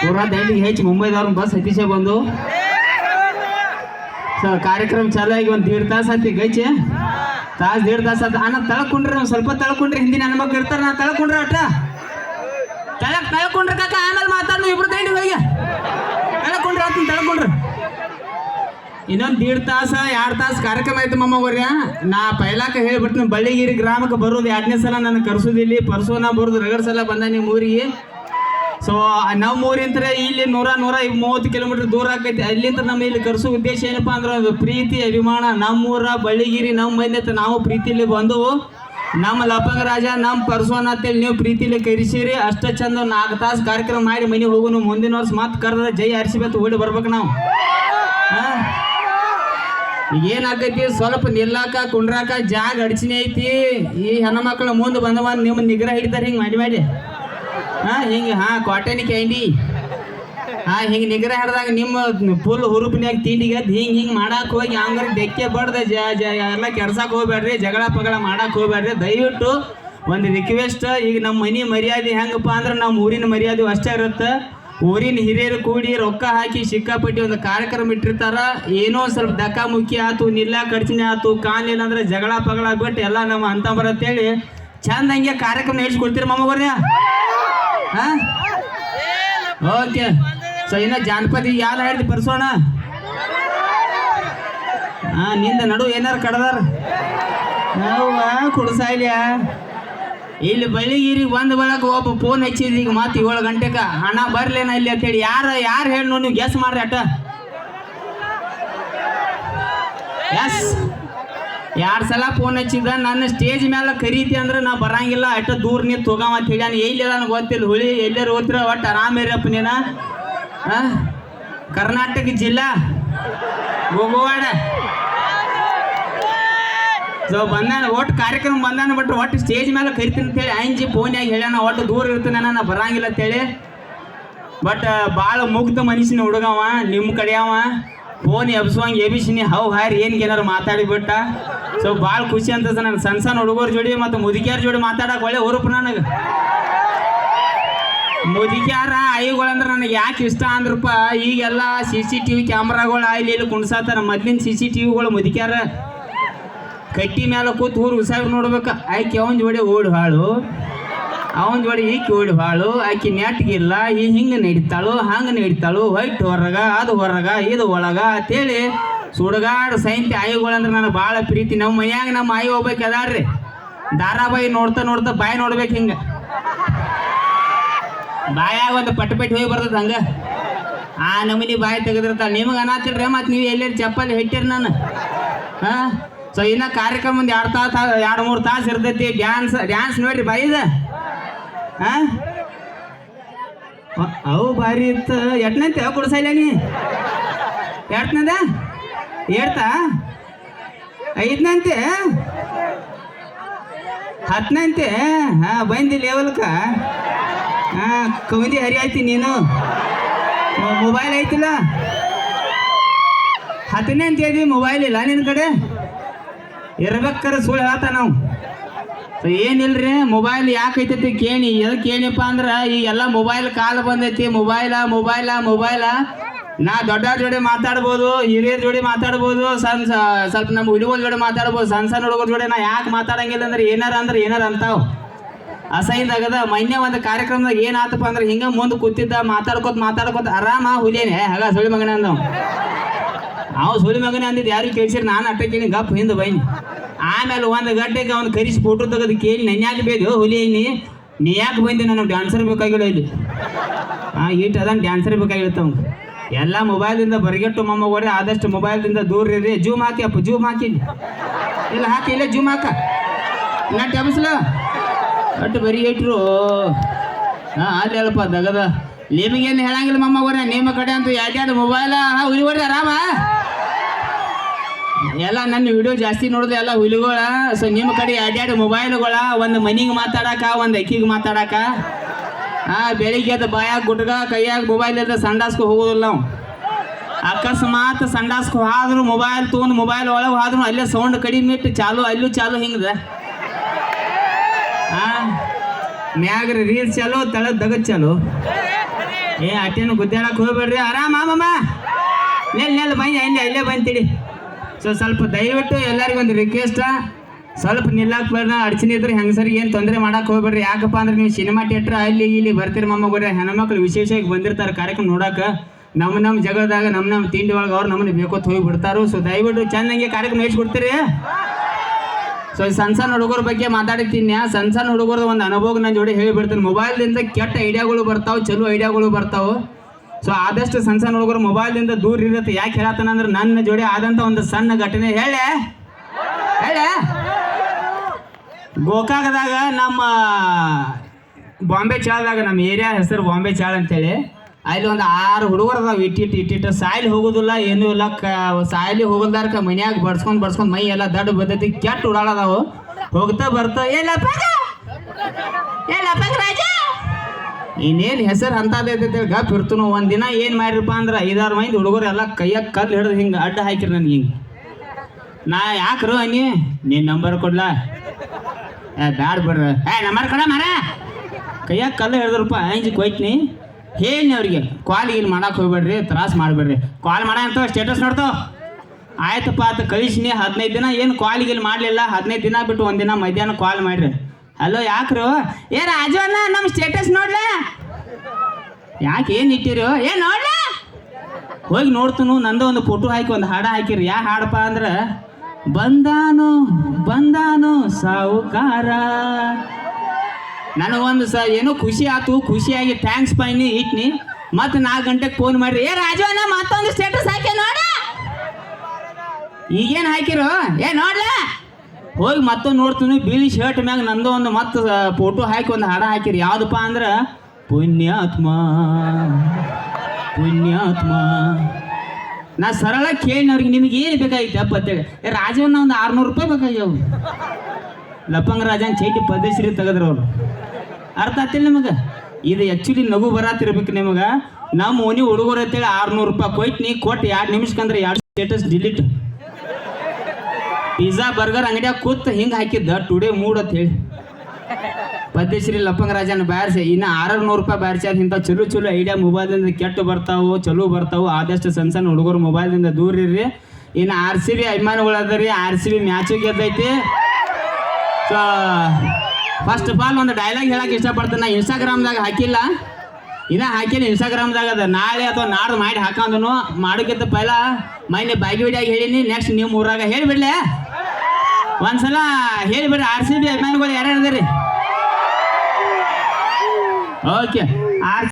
ಪೂರಾ ದೆಹಲಿ ಹೆಚ್ಚು ಮುಂಬೈದವ್ರ ಬಸ್ ಹತ್ತಿಸೆ ಬಂದು. ಸೊ ಕಾರ್ಯಕ್ರಮ ಚಾಲು ಆಗಿ ಒಂದು ದೀಡ್ ತಾಸು ಹತ್ತಿ ಗೈಚೆ. ತಾಸು, ದೀಡ್ ತಾಸು ಆಯ್ತು ಅಣ್ಣ ತಳ್ಕೊಂಡ್ರಿ ಒಂದು ಸ್ವಲ್ಪ ತಳ್ಕೊಂಡ್ರಿ ಹಿಂದಿನ ಹೆಣ್ಮಕ್ಳು ಇರ್ತಾರೆ, ನಾ ತಳ್ಕೊಂಡ್ರೆ ಅಟ್ಟ. ತಳಕ್ ತಳ್ಕೊಂಡ್ರೆ ಕಾಕ, ಆಮೇಲೆ ಮಾತಾಡು ಇಬ್ರು ದೈಂಡ್ ಹೋಗಿ. ತಳ್ಕೊಂಡ್ರಿ ಅಂತ ತಳ್ಕೊಂಡ್ರಿ. ಇನ್ನೊಂದು ದೀಡ್ ತಾಸ ಎರಡು ತಾಸು ಕಾರ್ಯಕ್ರಮ ಆಯ್ತು ಮಮ್ಮಗೋರ್ಯ ನಾ ಪೈಲಾಕ ಹೇಳ್ಬಿಡ್ತೀನಿ ಬಳ್ಳಿಗಿರಿ ಗ್ರಾಮಕ್ಕೆ ಬರೋದು ಎರಡನೇ ಸಲ ನಾನು ಕರ್ಸೋದಿಲ್ಲಿ. ಪರ್ಸೋನ ಬರೋದು ರಗಡ್ ಸಲ ಬಂದ ನಿಮ್ಮ ಊರಿಗೆ. ಸೊ ನಮ್ಮ ಊರಿಂತ ಇಲ್ಲಿ ನೂರ ನೂರ ಮೂವತ್ತು ಕಿಲೋಮೀಟರ್ ದೂರ ಆಕೈತಿ. ಅಲ್ಲಿಂದ ನಮ್ಮ ಇಲ್ಲಿ ಕರ್ಸೋ ಉದ್ದೇಶ ಏನಪ್ಪಾ ಅಂದ್ರೆ ಅದು ಪ್ರೀತಿ, ಅಭಿಮಾನ. ನಮ್ಮೂರ ಬಳ್ಳಿಗಿರಿ, ನಮ್ಮ ಅಂತ ನಾವು ಪ್ರೀತಿಲಿ ಬಂದವು. ನಮ್ಮ ಲಪಂಗ ರಾಜ, ನಮ್ಮ ಪರ್ಸೋನ್ ಅಂತೇಳಿ ನೀವು ಪ್ರೀತಿಲಿ ಕರೆಸಿರಿ. ಅಷ್ಟ ಚಂದ ನಾಲ್ಕು ತಾಸು ಕಾರ್ಯಕ್ರಮ ಮಾಡಿ ಮನೆಗೆ ಹೋಗುನು ಮುಂದಿನ ವರ್ಷ ಮತ್ತೆ ಕರೆದ್ರೆ ಜೈ ಹರಿಸಿಬತ್ತು ಓಡಿ ಬರ್ಬೇಕು ನಾವು. ಏನಾಕೈತಿ? ಸ್ವಲ್ಪ ನಿಲ್ಲಾಕ, ಕುಂಡ್ರಾಕ ಜಾಗ ಅಡಚಣೆ ಐತಿ. ಈ ಮಕ್ಕಳು ಮುಂದೆ ಬಂದವ ನಿಮ್ಮ ನಿಗ್ರಹ ಹಿಡಿತಾರೆ ಹಿಂಗೆ ಮಾಡಿ ಮಾಡಿ. ಹಾ, ಹಿಂಗೆ, ಹಾ ಕಾಟನ್ ಕ್ಯಾಂಡಿ ಹಾ, ಹಿಂಗೆ ನಿಗ್ರ ಹಿಡ್ದಾಗ ನಿಮ್ಮ ಫುಲ್ ಹುರುಪಿನ್ಯಾಗ ತಿಂಡಿಗೆ ಹಿಂಗೆ ಹಿಂಗೆ ಮಾಡಾಕ್ ಹೋಗಿ ಹಂಗಾರೆ ಡೆಕ್ಕೆ ಬಡ್ದ ಜ ಜ, ಎಲ್ಲ ಕೆಡ್ಸಕ್ಕೆ ಹೋಗ್ಬೇಡ್ರಿ ಜಗಳ ಪಗಳ ಮಾಡಕ್ಕೆ ಹೋಗ್ಬೇಡ್ರಿ ದಯವಿಟ್ಟು ಒಂದು ರಿಕ್ವೆಸ್ಟ್ ಈಗ ನಮ್ಮ ಮನೆ ಮರ್ಯಾದೆ ಹೆಂಗಪ್ಪ ಅಂದ್ರೆ ನಮ್ಮ ಊರಿನ ಮರ್ಯಾದೆ ಅಷ್ಟೇ ಇರುತ್ತೆ. ಊರಿನ ಹಿರಿಯರು ಕೂಡಿ ರೊಕ್ಕ ಹಾಕಿ ಸಿಕ್ಕಾಪಟ್ಟಿ ಒಂದು ಕಾರ್ಯಕ್ರಮ ಇಟ್ಟಿರ್ತಾರ. ಏನೋ ಸ್ವಲ್ಪ ದಕ್ಕ ಮುಖ್ಯ ಆತು, ನಿಲ್ಲ ಖರ್ಚಿನ ಆತು ಕಾಲಿಲ್ಲ ಅಂದ್ರೆ ಜಗಳ ಪಗಳ ಬಿಟ್ಟು ಎಲ್ಲ ನಮ್ಮ ಅಂತ ಬರತ್ತೇಳಿ. ಚಂದ ಹಂಗೆ ಕಾರ್ಯಕ್ರಮ ನಡೆಸ್ಕೊಡ್ತೀರಿ ಮಾಮಗೋರ್ಯ? ಹಾ? ಓಕೆ. ಸೊ ಇನ್ನ ಜಾನಪದಿ ಯಾರು ಹೇಳ್ತಿ ಬರ್ಸೋಣ? ಹಾ, ನಿಂದ ನಡು ಏನಾರು ಕಡದಾರ? ನಾವು ಕುಡ್ಸಾಯ್ಲ್ಯ. ಇಲ್ಲಿ ಬಳ್ಳಿಗಿರಿಗೆ ಬಂದ ಬಳಕ ಒಬ್ಬ ಫೋನ್ ಹಚ್ಚಿದ ಈಗ ಮತ್ತೆ ಏಳು ಗಂಟೆಕ. ಹಣ ಬರ್ಲೇನ ಇಲ್ಲಿ ಅಂತೇಳಿ. ಯಾರು ಯಾರು ಹೇಳಿ ನೋಡಿ ನೀವು ಗೆಸ್ ಮಾಡ್ರಿ ಅಟ್ಟ. ಎಸ್ ಎರಡು ಸಲ ಫೋನ್ ಹಚ್ಚಿದ ನನ್ನ ಸ್ಟೇಜ್ ಮೇಲೆ ಕರೀತಿ ಅಂದ್ರೆ ನಾ ಬರಂಗಿಲ್ಲ. ಅಟ್ಟ ದೂರ ನಿಂತು ಹೋಗವ ಅಂತ ಹೇಳಿ ಎಲ್ಲಿಲ್ಲ ಎಲ್ಲಿ ನನಗೆ ಗೊತ್ತಿಲ್ಲ. ಹುಳಿ ಎಲ್ಲರೂ ಓದ್ತಿರ ಒಟ್ಟು ಆರಾಮಿರಪ್ಪ ನೀನ? ಆ? ಕರ್ನಾಟಕ ಜಿಲ್ಲಾ? ಹೋಗುವಾಡ ಸೊ ಬಂದಾನ, ಒಟ್ಟು ಕಾರ್ಯಕ್ರಮ ಬಂದಾನ ಬಟ್ ಒಟ್ಟು ಸ್ಟೇಜ್ ಮೇಲೆ ಕರಿತೀನಿ ಅಂತೇಳಿ ಅಂಜಿ ಫೋನ್ಯಾಗ ಹೇಳ್ಯಾನ. ಒಟ್ಟು ದೂರ ಇರ್ತಾನೆ ನಾನು ಬರಂಗಿಲ್ಲ ಅಂತೇಳಿ ಬಟ್ ಭಾಳ ಮುಗ್ಧ ಮನುಷ್ಯನ ಹುಡುಗವ ನಿಮ್ಮ ಕಡೆ ಅವ. ಫೋನ್ ಎಬ್ಸುವಂಗೆ ಎಬಿಸಿನಿ, ಹೌ ಹಾರಿ ಏನ್ಗೆ ಏನಾರು ಮಾತಾಡಿಬಿಟ್ಟ ಸೊ ಭಾಳ ಖುಷಿ ಅಂತ ನನ್ನ ಸಣ್ಣ ಸಣ್ಣ ಹುಡುಗರ ಜೋಡಿ ಮತ್ತು ಮುದುಕಿಯರ ಜೋಡಿ ಮಾತಾಡಕ್ಕೆ ಒಳ್ಳೆ ಹುರುಪು ನನಗೆ. ಮುದುಕ್ಯಾರ ಐಗಳಂದ್ರೆ ನನಗೆ ಯಾಕೆ ಇಷ್ಟ ಅಂದ್ರಪ್ಪ ಈಗೆಲ್ಲ ಸಿ ಸಿ ಟಿ ವಿ ಕ್ಯಾಮ್ರಾಗಳು ಇಲ್ಲಿ ಇಲ್ಲಿ ಕುಣ್ಸಾತಾರ ಮೊದ್ಲಿನ ಸಿ ಸಿ ಟಿ ವಿಗಳು ಮುದುಕ್ಯಾರ ಕಟ್ಟಿ ಮೇಲೆ ಕೂತು ಊರು ಉಸಾಗಿ ನೋಡ್ಬೇಕು. ಆಯ್ಕೆ ಅವನ ಜೋಡಿ ಓಡಿ ಹಾಳು? ಅವನ ಜೋಡಿ ಈಕಿ ಓಡಿ ಹಾಳು ಆಕಿ ನೆಟ್ಗಿಲ್ಲ ಈ ಹಿಂಗೆ ನಡೀತಾಳು, ಹಂಗೆ ನಡೀತಾಳು, ಹೊಯ್ಟ್ ಹೊರಗ, ಅದು ಹೊರಗ, ಇದು ಒಳಗ ಅಂತೇಳಿ ಸುಡಗಾಡ ಸೈಂತಿ ಆಯಿಗಳಂದ್ರೆ ನನಗೆ ಭಾಳ ಪ್ರೀತಿ. ನಮ್ಮ ಮನ್ಯಾಗ ನಮ್ಮ ಆಯಿ ಹೋಗ್ಬೇಕು ಅದಾರ್ರಿ ಧಾರಾವಾಹಿ ನೋಡ್ತಾ ನೋಡ್ತಾ ಬಾಯಿ ನೋಡ್ಬೇಕು ಹಿಂಗೆ. ಬಾಯಾಗ ಒಂದು ಪಟ್ ಪಟ್ ಹೋಗಿ ಬರ್ತದೆ ಹಂಗ. ಆ ನಮೂನಿ ಬಾಯಿ ತೆಗೆದಿರ್ತಾಳೆ. ನಿಮಗೆ ಅನ್ನತ್ತಿಲ್ರಿ ಮತ್ತೆ ನೀವು ಎಲ್ಲೆಲ್ಲಿ ಚಪ್ಪಲಿ ಹೆಟ್ಟಿರಿ ನಾನು? ಹಾಂ? ಸೊ ಇನ್ನ ಕಾರ್ಯಕ್ರಮ ಒಂದು ಎರಡು ತಾಸು, ಎರಡು ಮೂರು ತಾಸು ಇರ್ತೈತಿ. ಡ್ಯಾನ್ಸ್ ಡ್ಯಾನ್ಸ್ ನೋಡ್ರಿ ಬಾಯಿದ ಅವು ಭಾರಿ ಇತ್ತು. ಎಟ್ನಂತೆ? ಕುಡ್ಸೈಲ ನೀ? ಎಟ್ನದ? ಏಡ್ತಾ ಐದನಂತೆ? ಹತ್ತನಂತೆ ಹಾಂ, ಬಂದಿ ಲೇವಲ್ಕ. ಹಾಂ ಕವಿದಿ ಹರಿ ಆಯ್ತಿ ನೀನು ಮೊಬೈಲ್ ಐತಿಲ್ಲ? ಹತ್ತನೇ ಅಂತ ಮೊಬೈಲ್ ಇಲ್ಲ ನಿನ್ನ ಕಡೆ? ಇರ್ಬೇಕಾರೆ ಸುಳ್ಳು ಹೇಳ್ತಾ ನಾವು. ಸೊ ಏನಿಲ್ರಿ? ಮೊಬೈಲ್ ಯಾಕೆ ಐತೈತಿ ಕೇಳಿ. ಎದಕ್ಕೆ ಏನಪ್ಪ ಅಂದ್ರೆ ಈಗೆಲ್ಲ ಮೊಬೈಲ್ ಕಾಲ ಬಂದೈತಿ. ಮೊಬೈಲ ಮೊಬೈಲ ಮೊಬೈಲ ನಾ ದೊಡ್ಡ ಜೋಡಿ ಮಾತಾಡ್ಬೋದು, ಹಿರಿಯರ ಜೋಡಿ ಮಾತಾಡ್ಬೋದು ಸಣ್ಣ ಸ್ವಲ್ಪ ನಮ್ಮ ಹುಡುಗರ ಜೋಡಿ ಮಾತಾಡ್ಬೋದು ಸಣ್ಣ ಸಣ್ಣ ಹುಡುಗರ ಜೋಡಿ ನಾ ಯಾಕೆ ಮಾತಾಡಂಗಿಲ್ಲ ಅಂದ್ರೆ ಏನಾರ ಅಂದ್ರೆ ಏನಾರ ಅಂತಾವ್. ಅಸಹ್ಯದಾಗದ ಮೊನ್ನೆ ಒಂದು ಕಾರ್ಯಕ್ರಮದಾಗ ಏನಾತಪ್ಪ ಅಂದ್ರೆ ಹಿಂಗೆ ಮುಂದೆ ಕೂತಿದ್ದ, ಮಾತಾಡ್ಕೋತ ಮಾತಾಡ್ಕೋತ ಆರಾಮ ಹುಲಿಯೇನೆ. ಹಾಗ ಸುಳಿ ಮಗನ ಅಂದವ್. ಅವ್ ಸುಳಿ ಮಗನೇ ಅಂದಿದ್ದು ಯಾರಿಗೆ ಕೇಳಿಸಿರಿ? ನಾನು ಅಟ್ಟ ಕೇಳಿ ಗಪ್ ಹಿಂದೆ ಬೈನಿ. ಆಮೇಲೆ ಒಂದು ಗಂಟೆಗೆ ಅವನು ಕರಿಸಿ ಫೋಟೋ ತೆಗೆದು ಕೇಳಿ ನನ್ನ ಬೇದು ಹುಲಿ ನೀ ನೀ ಯಾಕೆ ಬಂದೆ ನನಗೆ ಡ್ಯಾನ್ಸರ್ ಬೇಕಾಗಿಲ್ಲ ಇಲ್ಲಿ. ಹಾಂ ಈಟ್ ಅದಾನ ಡ್ಯಾನ್ಸರ್ ಬೇಕಾಗಿರುತ್ತೆ ಅವನು ಎಲ್ಲ ಮೊಬೈಲಿಂದ ಬರಗೆಟ್ಟು ಮೊಮ್ಮಗೋರೆ ಆದಷ್ಟು ಮೊಬೈಲಿಂದ ದೂರ ಇರ್ರಿ. ಜೂಮ್ ಹಾಕಿ ಅಪ್ಪ, ಜೂಮ್ ಹಾಕಿ ಇಲ್ಲಿ. ಹಾಕಿ, ಇಲ್ಲ ಜೂಮ್ ಹಾಕ. ನಟ್ ಎಬ್ಸ್ಲ. ಅಟ್ಟು ಬರೀ ಇಟ್ರು. ಹಾಂ ಅಲ್ಲಿ ಹೇಳಪ್ಪ ದಗದ. ನಿಮಗೇನು ಹೇಳಂಗಿಲ್ಲ ಮೊಮ್ಮಗೋರೆ ನಿಮ್ಮ ಕಡೆ ಅಂತೂ ಯಾಕೆ ಮೊಬೈಲ ಹುಲಿಗೋರಿ ಆರಾಮ ಎಲ್ಲ ನನ್ನ ವಿಡಿಯೋ ಜಾಸ್ತಿ ನೋಡಿದ್ರೆ ಎಲ್ಲ ಹುಲಿಗಳ. ಸೊ ನಿಮ್ಮ ಕಡೆ ಎರಡೆರಡು ಮೊಬೈಲ್ಗಳ ಒಂದು ಮನಿಗೆ ಮಾತಾಡಕ, ಒಂದು ಅಕ್ಕಿಗೆ ಮಾತಾಡಕ. ಆ, ಬೆಳಿಗ್ಗೆ ಎದ್ದು ಬಾಯಾಗ ಗುಟ್ಗ ಕೈಯಾಗ ಮೊಬೈಲ್ ಇದ್ರೆ ಸಂಡಾಸ್ಕೊ ಹೋಗೋದಿಲ್ಲ ನಾವು. ಅಕಸ್ಮಾತ್ ಸಂಡಾಸ್ಕೊ ಹೋದ್ರು ಮೊಬೈಲ್ ತೊಗೊಂಡು ಮೊಬೈಲ್ ಒಳಗೆ ಹಾದ್ರು ಅಲ್ಲೇ ಸೌಂಡ್ ಕಡಿಮೆ ಇಟ್ಟು ಚಾಲು, ಅಲ್ಲೂ ಚಾಲು ಹಿಂಗದ ಮ್ಯಾಗ ರೀಲ್ಸ್ ಚಾಲು ತಳ ದಗದ್ ಚಾಲು. ಏ ಅಟ್ಟೇನು ಗುದ್ದಾಡಕ್ ಹೋಗ್ಬೇಡ್ರಿ. ಆರಾಮ ಮಾಮಮ್ಮ? ನೆಲ್ ನೆಲ್ ಬಂದಿ ಅಲ್ಲೇ ಇಲ್ಲೇ ಬಂತೀಡಿ ಸೊ ಸ್ವಲ್ಪ ದಯವಿಟ್ಟು ಎಲ್ಲರಿಗೂ ಒಂದು ರಿಕ್ವೆಸ್ಟ್ ಸ್ವಲ್ಪ ನಿಲ್ಲಕ್ಕೆ ಬರ್ದ ಅಡಚಣೆ ಇದ್ರೆ ಹೆಂಗಸರಿಗೆ ಏನು ತೊಂದರೆ ಮಾಡಕ್ ಹೋಗ್ಬೇಡ್ರಿ. ಯಾಕಪ್ಪ ಅಂದ್ರೆ ನೀವು ಸಿನಿಮಾ ಥಿಯೇಟ್ರ್ ಅಲ್ಲಿ ಇಲ್ಲಿ ಬರ್ತೀರಿ ಬರ್ರಿ ಹೆಣ್ಮಕ್ಳು ವಿಶೇಷವಾಗಿ ಬಂದಿರ್ತಾರೆ ಕಾರ್ಯಕ್ರಮ ನೋಡಕ್ಕೆ ನಮ್ಮ ನಮ್ಮ ಜಗದಾಗ ನಮ್ಮ ನಮ್ಮ ತಿಂಡಿ ಒಳಗೆ ಅವ್ರು ನಮ್ಮನ್ನ ಬೇಕೋತ್ ಹೋಗಿ ಬಿಡ್ತಾರು. ಸೊ ದಯವಿಟ್ಟು ಚೆನ್ನಾಗಿ ಕಾರ್ಯಕ್ರಮ ಕೊಡ್ತೀರಿ ಸೊ ಸಣ್ಣ ಸಣ್ಣ ಹುಡುಗರ ಬಗ್ಗೆ ಮಾತಾಡ್ತೀನಿ ಸಣ್ಣ ಸಣ್ಣ ಹುಡುಗರದ ಒಂದು ಅನುಭವ ನನ್ನ ಜೋಡಿ ಹೇಳಿಬಿಡ್ತೀನಿ. ಮೊಬೈಲ್ದಿಂದ ಕೆಟ್ಟ ಐಡಿಯಾಗಳು ಬರ್ತಾವೆ, ಚಲೋ ಐಡಿಯಾಗಳು ಬರ್ತಾವೆ. ಸೊ ಆದಷ್ಟು ಸಣ್ಣ ಸಣ್ಣ ಹುಡುಗರು ಮೊಬೈಲ್ದಿಂದ ದೂರ ಇರುತ್ತೆ. ಯಾಕೆ ಹೇಳತ್ತಾನ ಅಂದ್ರೆ ನನ್ನ ಜೋಡಿ ಆದಂಥ ಒಂದು ಸಣ್ಣ ಘಟನೆ. ಹೇಳೆ? ಹೇಳೆ? ಗೋಕಾಕದಾಗ ನಮ್ಮ ಬಾಂಬೆ ಚಾಳದಾಗ, ನಮ್ಮ ಏರಿಯಾ ಹೆಸರು ಬಾಂಬೆ ಚಾಳ ಅಂತೇಳಿ. ಅಲ್ಲಿ ಒಂದು ಆರು ಹುಡುಗರು ಅದಾವ. ಇಟ್ಟಿಟ್ಟು ಇಟ್ಟಿಟ್ಟು ಸಾಯ್ಲಿ ಹೋಗೋದಿಲ್ಲ, ಏನೂ ಇಲ್ಲ. ಕ, ಸಾಯ್ಲಿ ಹೋಗಲ್ದಾರ್ಕ ಮನ್ಯಾಗ ಬಡ್ಸ್ಕೊಂಡು ಬಡ್ಸ್ಕೊಂಡು ಮೈ ಎಲ್ಲ ದಡ್ಡ ಬದ್ದತಿ ಕೆಟ್ಟ ಉಡಾಳದಾವು ಹೋಗ್ತಾ ಬರ್ತಾ ಏ ಲಪಂಗ ರಾಜಾ! ಲಪಂಗ ರಾಜ! ಇನ್ನೇನು ಹೆಸರು ಅಂತೇಳಿ ಗಪ್ ಇರ್ತನು. ಒಂದಿನ ಏನು ಮಾಡಿರಪ್ಪ ಅಂದ್ರೆ ಐದಾರು ಮಂದಿ ಹುಡುಗರು ಎಲ್ಲ ಕೈಯಾಗ ಕಲ್ಲು ಹಿಡಿದು ಹಿಂಗೆ ಅಡ್ಡ ಹಾಕಿರಿ ನನಗೆ ಹಿಂಗೆ. ನಾ ಯಾಕ್ರು ಅನ್ನಿ? ನಿನ್ನ ನಂಬರ್ ಕೊಡ್ಲಾ? ಏ, ಬ್ಯಾಡ ಬಿಡ್ರ. ಏ, ನಂಬರ್ ಕೊಡ ಮಾರ ಕೈಯಾಗ ಕಲ್ಲು ಹಿಡಿದ್ರಪ್ಪ ಅಂಜಿ ಕೊಯ್ತೀನಿ. ಹೇಳಿ ಅವ್ರಿಗೆ ಕಾಲ್ ಇಲ್ಲಿ ಮಾಡಕ್ಕೆ ಹೋಗ್ಬೇಡ್ರಿ, ತ್ರಾಸ ಮಾಡಬೇಡ್ರಿ. ಕಾಲ್ ಮಾಡ ಅಂತ ಸ್ಟೇಟಸ್ ನೋಡ್ತಾವ ಆಯ್ತಪ್ಪ ಅದು ಕಳಿಸಿನಿ. ಹದಿನೈದು ದಿನ ಏನು ಕಾಲ್ ಇಲ್ಲಿ ಮಾಡಲಿಲ್ಲ. ಹದಿನೈದು ದಿನ ಬಿಟ್ಟು ಒಂದಿನ ಮಧ್ಯಾಹ್ನ ಕಾಲ್ ಮಾಡ್ರಿ. ಹಲೋ, ಯಾಕ್ರು? ಏ ರಾಜು ಅಣ್ಣ ನಮ್ಮ ಸ್ಟೇಟಸ್ ನೋಡ್ಲ? ಯಾಕೆ ಏನು ಇಟ್ಟಿರು? ಏ, ನೋಡ್ಲ? ಹೋಗಿ ನೋಡ್ತನು, ನಂದು ಒಂದು ಫೋಟೋ ಹಾಕಿ, ಒಂದು ಹಾಡ ಹಾಕಿರಿ. ಯಾ ಹಾಡಪ್ಪ ಅಂದ್ರೆ, ಬಂದಾನು ಬಂದಾನು ಸಾವುಕಾರ. ನನಗೊಂದು ಸ, ಏನೋ ಖುಷಿ ಆತು, ಖುಷಿಯಾಗಿ ಥ್ಯಾಂಕ್ಸ್ ಪೈನಿ ಇಟ್ನಿ. ಮತ್ತೆ ನಾಲ್ಕು ಗಂಟೆಗೆ ಫೋನ್ ಮಾಡ್ರಿ. ಏ ರಾಜು ಮತ್ತೊಂದು ಸ್ಟೇಟಸ್ ಹಾಕಿ ನೋಡ ಈಗೇನು ಹಾಕಿರು? ಏ, ನೋಡ್ಲ? ಹೋಗಿ ಮತ್ತೊಂದು ನೋಡ್ತೀನಿ, ಬಿಳಿ ಶರ್ಟ್ ಮ್ಯಾಗ ನಂದು ಒಂದು ಮತ್ತೆ ಫೋಟೋ ಹಾಕಿ ಒಂದು ಹಾಡ ಹಾಕಿರಿ. ಯಾವ್ದಪ್ಪ ಅಂದ್ರೆ, ಪುಣ್ಯಾತ್ಮ ಪುಣ್ಯಾತ್ಮ. ನಾ ಸರಳ ಕೇಳಿನವ್ರಿಗೆ ನಿಮ್ಗೆ ಏನು ಬೇಕಾಗಿತ್ತು ಅಪ್ಪ ಅಂತೇಳಿ. ರಾಜವನ್ನ ಒಂದು ಆರ್ನೂರು ರೂಪಾಯಿ ಬೇಕಾಗ್ಯಾವ. ಲಪ್ಪಂಗ ರಾಜನ್ ಚೈಟಿ ಪದ್ಧಶ್ರೀ ತೆಗೆದ್ರು ಅವ್ರು. ಅರ್ಥ ಆತಿಲ್ಲ ನಿಮಗೆ? ಇದು ಆ್ಯಕ್ಚುಲಿ ನಗು ಬರತ್ತಿರ್ಬೇಕು ನಿಮಗೆ. ನಮ್ಮ ಓನಿ ಹುಡುಗರು ಅಂತೇಳಿ ಆರ್ನೂರು ರೂಪಾಯಿ ಕೊಯ್ತು ನೀ ಕೊಟ್ಟು ಎರಡು ನಿಮಿಷಕ್ಕಂದ್ರೆ ಎರಡು ಸ್ಟೇಟಸ್ ಡಿಲೀಟ್ ಪಿಜ್ಜಾ ಬರ್ಗರ್ ಅಂಗಡಿಯಾಗ ಕೂತ್ ಹಿಂಗೆ ಹಾಕಿದ್ದ ಟುಡೇ ಮೂಡ್ ಅಂತ ಹೇಳಿ. ಪದ್ಯಶ್ರೀ ಲಪ್ಪಂಗ ರಾಜನ ಬ್ಯಾರ್ಸಿ ಇನ್ನು ಆರು ನೂರು ರೂಪಾಯಿ ಬ್ಯಾರ್ಸಿ ಇಂಥ ಚಲೋ ಚಲೋ ಐಡಿಯಾ ಮೊಬೈಲ್ದಿಂದ ಕೆಟ್ಟು ಬರ್ತಾವು, ಚಲೋ ಬರ್ತಾವು, ಆದಷ್ಟು ಸಣ್ಣ ಸಣ್ಣ ಹುಡುಗರು ಮೊಬೈಲ್ದಿಂದ ದೂರ ಇರ್ರಿ. ಇನ್ನು ಆರ್ ಸಿ ಬಿ ಅಭಿಮಾನಿಗಳು ಅದರಿ ಆರ್ ಸಿ ಬಿ ಮ್ಯಾಚು ಗೆದ್ದೈತಿ. ಫಸ್ಟ್ ಆಫ್ ಆಲ್ ಒಂದು ಡೈಲಾಗ್ ಹೇಳಕ್ಕೆ ಇಷ್ಟಪಡ್ತೀನಿ. ನಾ ಇನ್ಸ್ಟಾಗ್ರಾಮ್ದಾಗ ಹಾಕಿಲ್ಲ. ಇನ್ನ ಹಾಕಿಲ್ಲ ಇನ್ಸ್ಟಾಗ್ರಾಮ್ದಾಗ ಅದ ನಾಳೆ ಅಥವಾ ನಾಡ್ದು ಮಾಡಿ ಹಾಕಂದನು. ಮಾಡೋಕ್ಕಿಂತ ಪೈಲ ಮೈನೆ ಬಾಗಿ ಬಿಡಿಯಾಗಿ ಹೇಳಿನಿ. ನೆಕ್ಸ್ಟ್ ನಿಮ್ಮ ಊರಾಗ ಹೇಳಿಬಿಡ್ಲೆ. ಒಂದ್ಸಲ ಹೇಳಿಬಿಡ್ರಿ. ಆರ್ ಸಿ ಬಿ ಅಭಿಮಾನಿಗಳು ಯಾರ್ಯಾರ ಅದರಿ ಓಕೆ ಆರ್